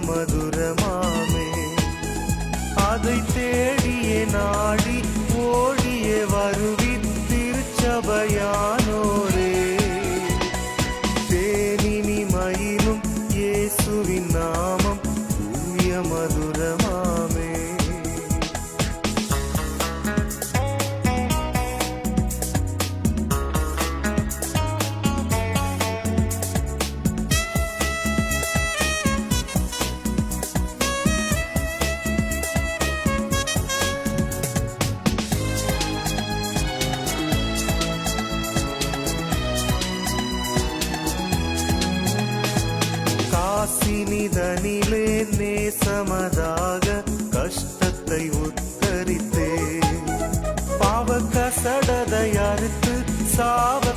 மதுரமாமே. அதை தேடிய நாடி ஓடிய வருவி திருச்சபையானோரே. தேனினி மயிலும் இயேசுவின் நாமம் தூய மதுரமா வாசினிதனிலே நேசமதாக கஷ்டத்தை உத்தரித்தே பாவ கசடதையறுத்து சாவ